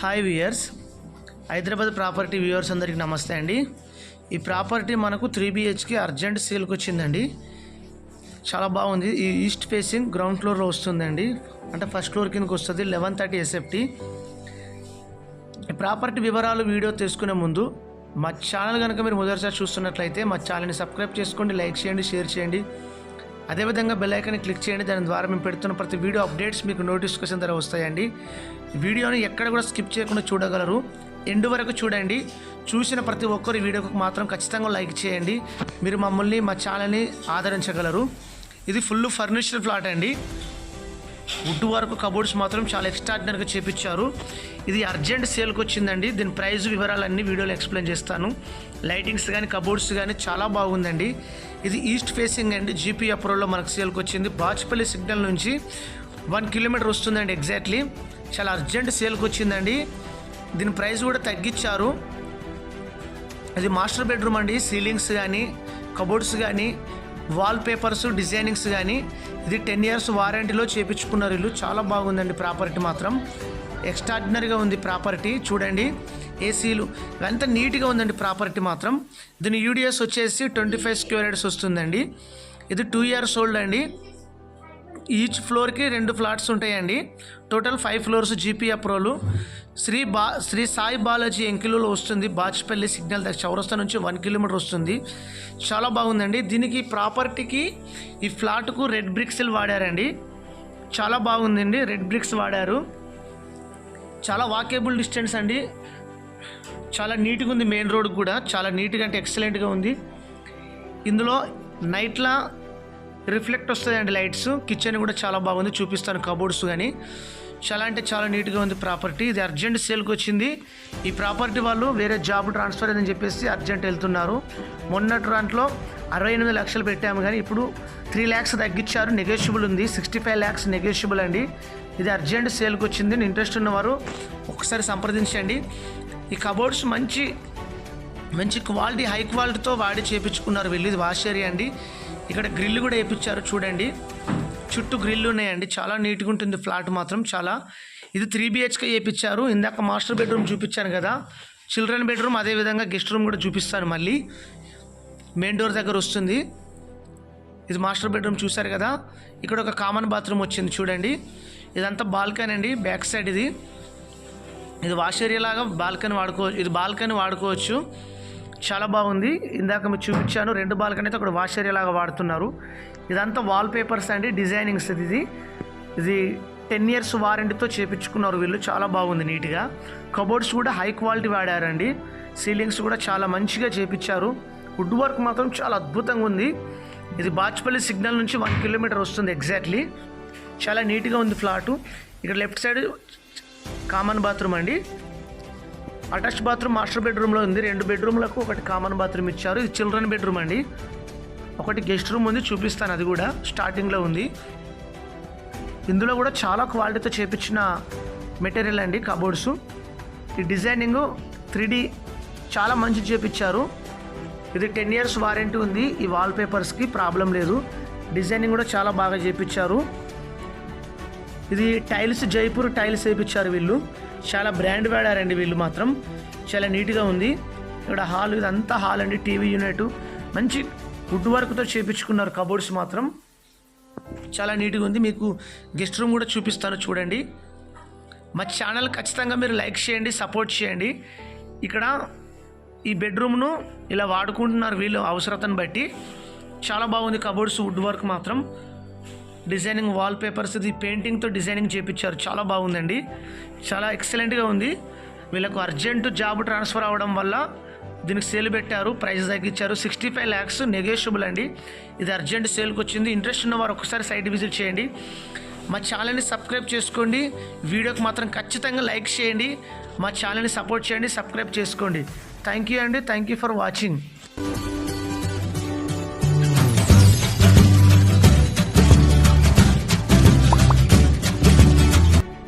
Hi viewers. Hyderabad property viewers అందరికీ నమస్తే అండి. ఈ ప్రాపర్టీ మనకు త్రీ బిహెచ్కి అర్జెంట్ సేల్కి వచ్చిందండి. చాలా బాగుంది. ఈ ఈస్ట్ ఫేసింగ్ గ్రౌండ్ ఫ్లోర్లో వస్తుందండి. అంటే ఫస్ట్ ఫ్లోర్ కిందకి వస్తుంది లెవెన్ థర్టీ ఎస్ఎఫ్టీ ఈ ప్రాపర్టీ వివరాలు వీడియో తీసుకునే ముందు మా ఛానల్ కనుక మీరు మొదటిసారి చూస్తున్నట్లయితే మా ఛానల్ని సబ్స్క్రైబ్ చేసుకోండి లైక్ చేయండి షేర్ చేయండి. అదేవిధంగా బెల్ ఐకాన్ని క్లిక్ చేయండి. దాని ద్వారా మేము పెడుతున్న ప్రతి వీడియో అప్డేట్స్ మీకు నోటిఫికేషన్ ద్వారా వస్తాయండి. వీడియోని ఎక్కడ కూడా స్కిప్ చేయకుండా చూడగలరు. ఎండు వరకు చూడండి. చూసిన ప్రతి ఒక్కరు వీడియోకు వీడియోకి మాత్రం ఖచ్చితంగా లైక్ చేయండి. మీరు మమ్మల్ని మా ఛానల్ని ఆదరించగలరు. ఇది ఫుల్ ఫర్నిచర్ ఫ్లాట్ అండి. వుడ్ వర్క్ కబోర్డ్స్ మాత్రం చాలా ఎక్స్ట్రాడినరీగా చేపించారు. ఇది అర్జెంట్ సేల్కి వచ్చిందండి. దీని ప్రైస్ వివరాలన్నీ వీడియోలో ఎక్స్ప్లెయిన్ చేస్తాను. లైటింగ్స్ కానీ కబోర్డ్స్ కానీ చాలా బాగుందండి. ఇది ఈస్ట్ ఫేసింగ్ అండి. జీపీ అప్రోలో మనకు సేల్కి వచ్చింది. బాచ్పల్లి సిగ్నల్ నుంచి వన్ కిలోమీటర్ వస్తుందండి ఎగ్జాక్ట్లీ చాలా అర్జెంట్ సేల్కి వచ్చిందండి. దీని ప్రైస్ కూడా తగ్గించారు. ఇది మాస్టర్ బెడ్రూమ్ అండి. సీలింగ్స్ కానీ కబోర్డ్స్ కానీ వాల్ పేపర్స్ డిజైనింగ్స్ కానీ ఇది టెన్ ఇయర్స్ వారంటీలో చేపించుకున్నారు ఇల్లు. చాలా బాగుందండి ప్రాపర్టీ మాత్రం. ఎక్స్ట్రాడినరీగా ఉంది ప్రాపర్టీ. చూడండి ఏసీలు ఎంత నీట్గా ఉందండి ప్రాపర్టీ మాత్రం. దీని యూడిఎస్ వచ్చేసి ట్వంటీ ఫైవ్ స్క్వేర్ యార్డ్స్ వస్తుందండి. ఇది టూ ఇయర్స్ ఓల్డ్ అండి. ఈచ్ ఫ్లోర్కి రెండు ఫ్లాట్స్ ఉంటాయండి. Total five floors GP అప్రోలు Shri బా శ్రీ సాయి బాలాజీ ఎంకిలులో వస్తుంది. బాచ్పల్లి సిగ్నల్ దగ్గర చౌరస్తా నుంచి వన్ కిలోమీటర్ వస్తుంది. చాలా బాగుందండి. దీనికి ప్రాపర్టీకి ఈ ఫ్లాట్కు రెడ్ బ్రిక్స్లు వాడారండి. చాలా బాగుందండి. రెడ్ బ్రిక్స్ వాడారు. చాలా వాకేబుల్ డిస్టెన్స్ అండి. చాలా నీట్గా ఉంది మెయిన్ రోడ్ కూడా. చాలా నీట్గా అంటే ఎక్సలెంట్గా ఉంది. ఇందులో నైట్లా రిఫ్లెక్ట్ వస్తుందండి లైట్స్. కిచెన్ కూడా చాలా బాగుంది. చూపిస్తాను కబోర్డ్స్ కానీ చాలా అంటే చాలా నీట్గా ఉంది ప్రాపర్టీ. ఇది అర్జెంట్ సేల్కి వచ్చింది. ఈ ప్రాపర్టీ వాళ్ళు వేరే జాబ్ ట్రాన్స్ఫర్ అని చెప్పేసి అర్జెంట్ వెళ్తున్నారు. మొన్నటి దాంట్లో అరవై ఎనిమిది లక్షలు పెట్టాము కానీ ఇప్పుడు త్రీ ల్యాక్స్ తగ్గించారు. నెగోషియబుల్ ఉంది. సిక్స్టీ ఫైవ్ ల్యాక్స్ నెగోషియబుల్ అండి. ఇది అర్జెంట్ సేల్కి వచ్చింది. ఇంట్రెస్ట్ ఉన్నవారు ఒకసారి సంప్రదించండి. ఈ కబోర్డ్స్ మంచి మంచి క్వాలిటీ హై క్వాలిటీతో వాడి చేపించుకున్నారు. వెళ్ళి ఇది వాష్ ఏరియా అండి. ఇక్కడ గ్రిల్ కూడా వేయించారు చూడండి. చుట్టూ గ్రిల్ ఉన్నాయండి. చాలా నీట్గా ఉంటుంది ఫ్లాట్ మాత్రం చాలా. ఇది త్రీ బిహెచ్కే వేయించారు ఇందాక మాస్టర్ బెడ్రూమ్ చూపించాను కదా. చిల్డ్రన్ బెడ్రూమ్ అదేవిధంగా గెస్ట్ రూమ్ కూడా చూపిస్తాను మళ్ళీ. మెయిన్ డోర్ దగ్గర వస్తుంది. ఇది మాస్టర్ బెడ్రూమ్ చూశారు కదా. ఇక్కడ ఒక కామన్ బాత్రూమ్ వచ్చింది చూడండి. ఇదంతా బాల్కనీ అండి బ్యాక్ సైడ్ ఇది. ఇది వాష్ ఏరియా లాగా బాల్కనీ వాడుకోవచ్చు ఇది బాల్కనీ వాడుకోవచ్చు. చాలా బాగుంది. ఇందాక మీకు చూపించాను రెండు బాల్కనీ అయితే అక్కడ వాష్ లాగా వాడుతున్నారు. ఇదంతా వాల్ పేపర్స్ అండి డిజైనింగ్స్ ఇది. ఇది ఇది టెన్ ఇయర్స్ వారంటీతో చేపించుకున్నారు వీళ్ళు. చాలా బాగుంది నీట్గా. కబోర్డ్స్ కూడా హై క్వాలిటీ వాడారండి. సీలింగ్స్ కూడా చాలా మంచిగా చేపించారు. వుడ్ వర్క్ మాత్రం చాలా అద్భుతంగా ఉంది. ఇది బాచ్పల్లి సిగ్నల్ నుంచి వన్ కిలోమీటర్ వస్తుంది ఎగ్జాక్ట్లీ. చాలా నీట్గా ఉంది ఫ్లాటు. ఇక్కడ లెఫ్ట్ సైడ్ కామన్ బాత్రూమ్ అండి. అటాచ్ బాత్రూమ్ మాస్టర్ బెడ్రూమ్లో ఉంది. రెండు బెడ్రూమ్లకు ఒకటి కామన్ బాత్రూమ్ ఇచ్చారు. ఇది చిల్డ్రన్ బెడ్రూమ్ అండి. ఒకటి గెస్ట్ రూమ్ ఉంది చూపిస్తాను అది కూడా. స్టార్టింగ్లో ఉంది. ఇందులో కూడా చాలా క్వాలిటీతో చేపించిన మెటీరియల్ అండి కబోర్డ్స్. ఈ డిజైనింగ్ త్రీ చాలా మంచి చేపించారు. ఇది టెన్ ఇయర్స్ వారంటీ ఉంది. ఈ వాల్ పేపర్స్కి ప్రాబ్లం లేదు. డిజైనింగ్ కూడా చాలా బాగా చేపించారు. ఇది టైల్స్ జైపూర్ టైల్స్ వేయించారు వీళ్ళు. చాలా బ్రాండ్ వాడారండి వీళ్ళు మాత్రం. చాలా నీట్గా ఉంది. ఇక్కడ హాల్ ఇదంతా హాల్ అండి టీవీ యూనిట్. మంచి వుడ్ వర్క్తో చేపించుకున్నారు కబోర్డ్స్ మాత్రం. చాలా నీట్గా ఉంది. మీకు గెస్ట్ రూమ్ కూడా చూపిస్తాను చూడండి. మా ఛానల్ ఖచ్చితంగా మీరు లైక్ చేయండి సపోర్ట్ చేయండి. ఇక్కడ ఈ బెడ్రూమ్ను ఇలా వాడుకుంటున్నారు వీళ్ళు అవసరతను బట్టి. చాలా బాగుంది కబోర్డ్స్ వుడ్ వర్క్ మాత్రం. డిజైనింగ్ వాల్ పేపర్స్ ఇది పెయింటింగ్తో డిజైనింగ్ చేయించారు చాలా బాగుందండి. చాలా ఎక్సలెంట్గా ఉంది. వీళ్ళకు అర్జెంటు జాబ్ ట్రాన్స్ఫర్ అవ్వడం వల్ల దీనికి సేల్ పెట్టారు. ప్రైస్ తగ్గించారు సిక్స్టీ ఫైవ్ ల్యాక్స్ నెగోషియబుల్ అండి. ఇది అర్జెంట్ సేల్కి వచ్చింది. ఇంట్రెస్ట్ ఉన్న వారు ఒకసారి సైట్ విజిట్ చేయండి. మా ఛానల్ని సబ్స్క్రైబ్ చేసుకోండి. వీడియోకి మాత్రం ఖచ్చితంగా లైక్ చేయండి. మా ఛానల్ని సపోర్ట్ చేయండి. సబ్స్క్రైబ్ చేసుకోండి. థ్యాంక్ యూ అండి. Thank you for watching